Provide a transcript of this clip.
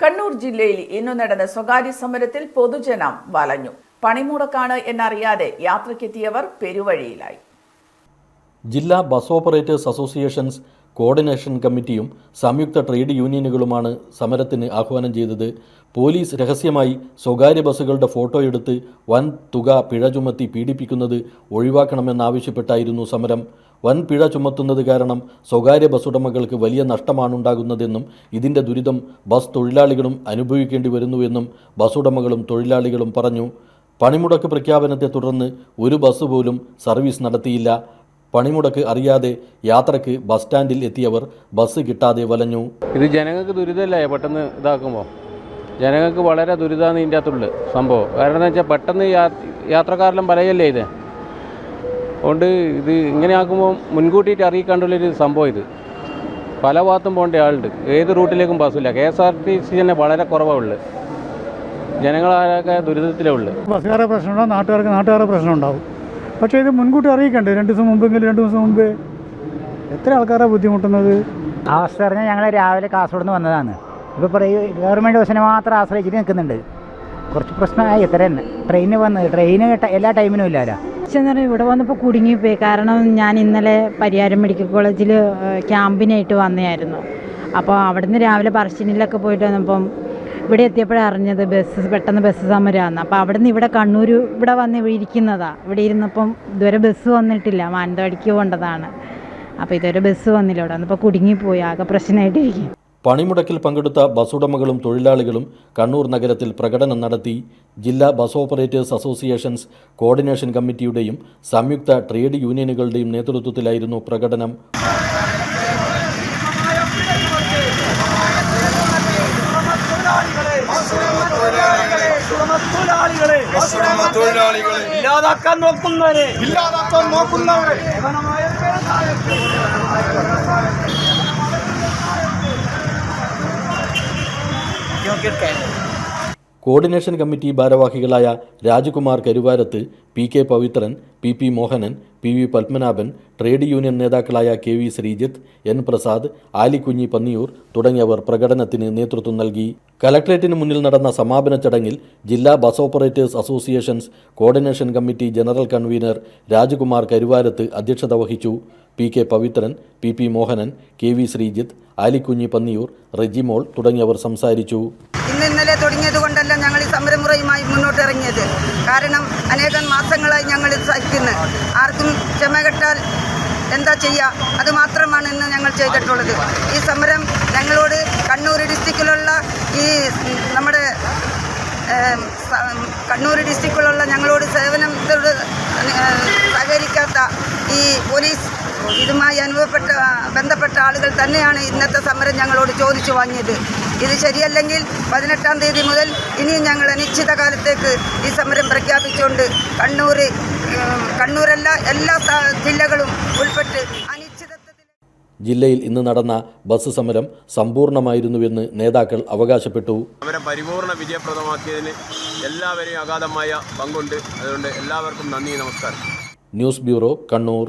കണ്ണൂർ ജില്ലയിൽ ഇന്നു നടന്ന സ്വകാര്യ സമരത്തിൽ പൊതുജനം വലഞ്ഞു. പണിമുടക്കാണ് എന്നറിയാതെ യാത്രയ്ക്കെത്തിയവർ പെരുവഴിയിലായി. ജില്ലാ ബസ് ഓപ്പറേറ്റേഴ്സ് അസോസിയേഷൻസ് കോർഡിനേഷൻ കമ്മിറ്റിയും സംയുക്ത ട്രേഡ് യൂണിയനുകളുമാണ് സമരത്തിന് ആഹ്വാനം ചെയ്തത്. പോലീസ് രഹസ്യമായി സ്വകാര്യ ബസ്സുകളുടെ ഫോട്ടോ എടുത്ത് വൻ തുക പിഴ ചുമത്തി പീഡിപ്പിക്കുന്നത് ഒഴിവാക്കണമെന്നാവശ്യപ്പെട്ടായിരുന്നു സമരം. വൻ പിഴ ചുമത്തുന്നത് കാരണം സ്വകാര്യ ബസ് ഉടമകൾക്ക് വലിയ നഷ്ടമാണുണ്ടാകുന്നതെന്നും ഇതിന്റെ ദുരിതം ബസ് തൊഴിലാളികളും അനുഭവിക്കേണ്ടി വരുന്നുവെന്നും ബസ് ഉടമകളും തൊഴിലാളികളും പറഞ്ഞു. പണിമുടക്ക് പ്രഖ്യാപനത്തെ തുടർന്ന് ഒരു ബസ് പോലും സർവീസ് നടത്തിയില്ല. പണിമുടക്ക് അറിയാതെ യാത്രയ്ക്ക് ബസ് സ്റ്റാൻഡിൽ എത്തിയവർ ബസ് കിട്ടാതെ വലഞ്ഞു. ഇത് ജനങ്ങൾക്ക് ദുരിതമല്ലേ പെട്ടെന്ന് ഇതാക്കുമ്പോൾ ജനങ്ങൾക്ക് വളരെ ദുരിതമാണ് ഇതിന്റെ അകത്തുള്ളത് സംഭവം. കാരണം എന്താ വെച്ചാൽ പെട്ടെന്ന് യാത്രക്കാരെല്ലാം പറയല്ലേ ഇത്? അതുകൊണ്ട് ഇത് ഇങ്ങനെ ആക്കുമ്പോൾ മുൻകൂട്ടിയിട്ട് അറിയിക്കാണ്ടുള്ളൊരു സംഭവം ഇത്. പല ഭാഗത്തും പോകേണ്ട ആളുണ്ട്. ഏത് റൂട്ടിലേക്കും ബസ്സില്ല K S R T C തന്നെ വളരെ കുറവാണ് ഉള്ളത് ജനങ്ങളാകെ ദുരിതത്തിലാണ് ഉള്ളത് ബസ്സുകാരുടെ പ്രശ്നമുണ്ടാവും നാട്ടുകാർക്ക് നാട്ടുകാരുടെ പ്രശ്നം ഉണ്ടാവും പക്ഷേ ഇത് മുൻകൂട്ടി അറിയിക്കണ്ടേ? രണ്ട് ദിവസം മുമ്പെങ്കിലും രണ്ട് ദിവസം മുമ്പ്? എത്ര ആൾക്കാരാണ് ബുദ്ധിമുട്ടുന്നത്? അവസ്ഥ പറഞ്ഞാൽ ഞങ്ങൾ രാവിലെ കാസർഗോഡ് നിന്ന് വന്നതാണ്. ഇപ്പോൾ പറയും ഗവൺമെന്റ് ബസ്സിനെ മാത്രം ആശ്രയിച്ചിട്ട് നിൽക്കുന്നുണ്ട്. കുറച്ച് പ്രശ്നമായി. ഇത്ര. തന്നെ ട്രെയിന് വന്ന് ട്രെയിന് എല്ലാ ടൈമിനും ഇല്ലല്ലോ എന്ന് ഇവിടെ വന്നപ്പോൾ കുടുങ്ങിപ്പോയി. കാരണം ഞാൻ ഇന്നലെ പരിയാരം മെഡിക്കൽ കോളേജിൽ ക്യാമ്പിനായിട്ട് വന്നതായിരുന്നു അപ്പോൾ അവിടുന്ന് രാവിലെ പറശ്ശിനിലൊക്കെ പോയിട്ട് വന്നപ്പം ഇവിടെ എത്തിയപ്പോഴാണ് അറിഞ്ഞത് ബസ് പെട്ടെന്ന് ബസ് സമരമാണ് അപ്പോൾ അവിടുന്ന് ഇവിടെ കണ്ണൂർ ഇവിടെ വന്ന് ഇരിക്കുന്നതാണ് ഇവിടെ ഇരുന്നപ്പം ഇതുവരെ ബസ് വന്നിട്ടില്ല. മാനന്തവാടിക്ക് പോകേണ്ടതാണ്. അപ്പോൾ ഇതുവരെ ബസ് വന്നില്ല. ഇവിടെ വന്നപ്പോൾ കുടുങ്ങിപ്പോയി. ആകെ പ്രശ്നമായിട്ടിരിക്കും പണിമുടക്കിൽ പങ്കെടുത്ത ബസ്സുടമകളും തൊഴിലാളികളും കണ്ണൂർ നഗരത്തിൽ പ്രകടനം നടത്തി ജില്ലാ ബസ് ഓപ്പറേറ്റേഴ്സ് അസോസിയേഷൻസ് കോർഡിനേഷൻ കമ്മിറ്റിയുടെയും സംയുക്ത ട്രേഡ് യൂണിയനുകളുടെയും നേതൃത്വത്തിലായിരുന്നു പ്രകടനം. ഇല്ലാതാക്കാൻ നോക്കുന്നവരെ. ഇല്ലാതാക്കാൻ നോക്കുന്നവരെ. കോർഡിനേഷൻ കമ്മിറ്റി ഭാരവാഹികളായ Rajakumar Karuvarath P K Pavithran P P Mohanan P V Padmanabhan trade union നേതാക്കളായ K V Sreejith N Prasad Alikunhi Panniyur തുടങ്ങിയവർ പ്രകടനത്തിന് നേതൃത്വം നൽകി. കലക്ട്രേറ്റിന് മുന്നിൽ നടന്ന സമാപന ചടങ്ങിൽ ജില്ലാ bus operators associations coordination committee general convener Rajakumar Karuvarath അധ്യക്ഷത വഹിച്ചു. P K Pavithran P P Mohanan K V Sreejith Alikunhi Panniyur Rejimol തുടങ്ങിയവർ സംസാരിച്ചു. ഇന്ന് ഇന്നലെ തുടങ്ങിയത് കൊണ്ടല്ല ഞങ്ങൾ ഈ സമരമുറയുമായി മുന്നോട്ട് ഇറങ്ങിയത്. കാരണം അനേകം മാസങ്ങളായി ഞങ്ങൾ സഹിക്കുന്നു. ആർക്കും ക്ഷമ കെട്ടാൽ എന്താ ചെയ്യുക അത് മാത്രമാണ് ഇന്ന് ഞങ്ങൾ ചെയ്തിട്ടുള്ളത്. ഈ സമരം ഞങ്ങളോട് കണ്ണൂർ ഡിസ്ട്രിക്റ്റിലുള്ള ഈ നമ്മുടെ കണ്ണൂർ ഡിസ്ട്രിക്റ്റിലുള്ള ഞങ്ങളോട് സേവനത്തോട് സഹകരിക്കാത്ത ഈ പോലീസ് ഇതുമായി അനുഭവപ്പെട്ട ബന്ധപ്പെട്ട ആളുകൾ തന്നെയാണ് ഇന്നത്തെ സമരം ഞങ്ങളോട് ചോദിച്ചു വാങ്ങിയത്. ഇത് ശരിയല്ലെങ്കിൽ പതിനെട്ടാം തീയതി മുതൽ ഇനിയും ഞങ്ങൾ അനിശ്ചിതകാലത്തേക്ക് ഈ സമരം പ്രഖ്യാപിച്ചുകൊണ്ട് കണ്ണൂർ കണ്ണൂരല്ല എല്ലാ ജില്ലകളും ഉൾപ്പെട്ട് ജില്ലയിൽ ഇന്ന് നടന്ന ബസ് സമരം സമ്പൂർണമായിരുന്നുവെന്ന് നേതാക്കൾ അവകാശപ്പെട്ടു. സമരം പരിപൂർണ വിജയപ്രദമാക്കിയതിന് എല്ലാവരെയും അഗാധമായ പങ്കുണ്ട്. അതുകൊണ്ട് എല്ലാവർക്കും നന്ദി നമസ്കാരം. News bureau Kannur.